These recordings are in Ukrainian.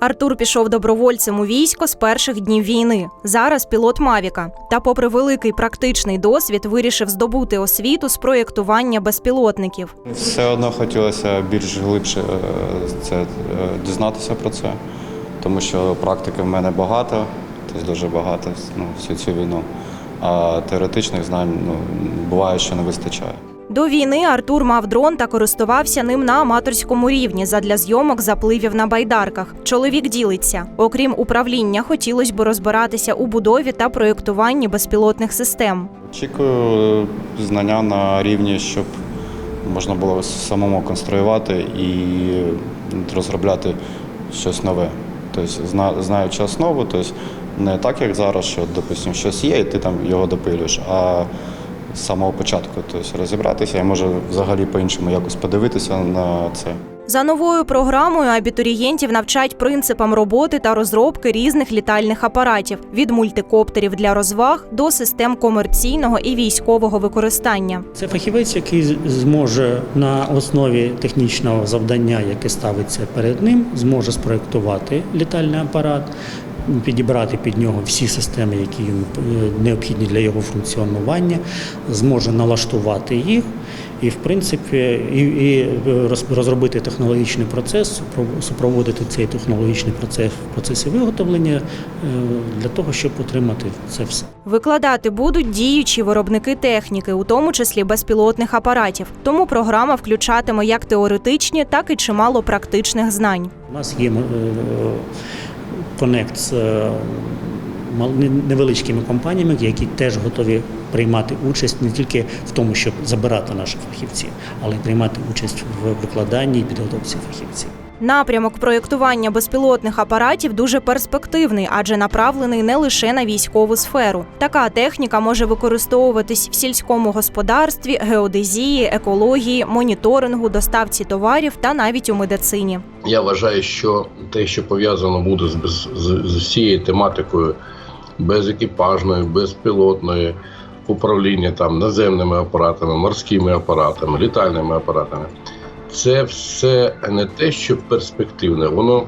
Артур пішов добровольцем у військо з перших днів війни. Зараз пілот Мавіка. Та, попри великий практичний досвід, вирішив здобути освіту з проєктування безпілотників. Все одно хотілося більш глибше е, це, е, дізнатися про це, тому що практики в мене багато, тобто дуже багато ну, всю цю війну. А теоретичних знань ну, буває, що не вистачає. До війни Артур мав дрон та користувався ним на аматорському рівні задля зйомок запливів на байдарках. Чоловік ділиться. Окрім управління, хотілося б розбиратися у будові та проєктуванні безпілотних систем. Очікую знання на рівні, щоб можна було самому конструювати і розробляти щось нове. Тобто, знаючи основу, тобто не так, як зараз, що, допустимо, щось є, і ти там його допилюєш, а з самого початку тобто, розібратися і може взагалі по-іншому якось подивитися на це. За новою програмою абітурієнтів навчать принципам роботи та розробки різних літальних апаратів від мультикоптерів для розваг до систем комерційного і військового використання. Це фахівець, який зможе на основі технічного завдання, яке ставиться перед ним, зможе спроектувати літальний апарат, підібрати під нього всі системи, які е, необхідні для його функціонування, зможе налаштувати їх і, в принципі, і, і розробити технологічний процес, супро- супроводити цей технологічний процес в процесі виготовлення е, для того, щоб отримати це все. Викладати будуть діючі виробники техніки, у тому числі безпілотних апаратів. Тому програма включатиме як теоретичні, так і чимало практичних знань. У нас є е, конект з е, невеличкими компаніями, які теж готові приймати участь не тільки в тому, щоб забирати наших фахівців, але й приймати участь в викладанні і підготовці фахівців. Напрямок проєктування безпілотних апаратів дуже перспективний, адже направлений не лише на військову сферу. Така техніка може використовуватись в сільському господарстві, геодезії, екології, моніторингу, доставці товарів та навіть у медицині. Я вважаю, що те, що пов'язано буде з, без- з, з усією тематикою безекіпажною, безпілотною, управління там наземними апаратами, морськими апаратами, літальними апаратами, це все не те, що перспективне, воно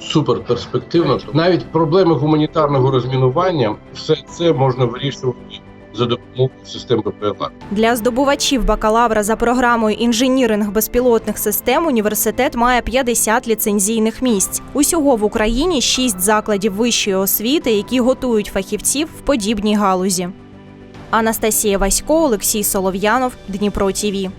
суперперспективно. Навіть проблеми гуманітарного розмінування, все це можна вирішувати за допомогою систем БПЛА. Для здобувачів бакалавра за програмою інженіринг безпілотних систем університет має 50 ліцензійних місць. Усього в Україні 6 закладів вищої освіти, які готують фахівців в подібній галузі. Анастасія Васько, Олексій Солов'янов, Дніпро ТІВІ.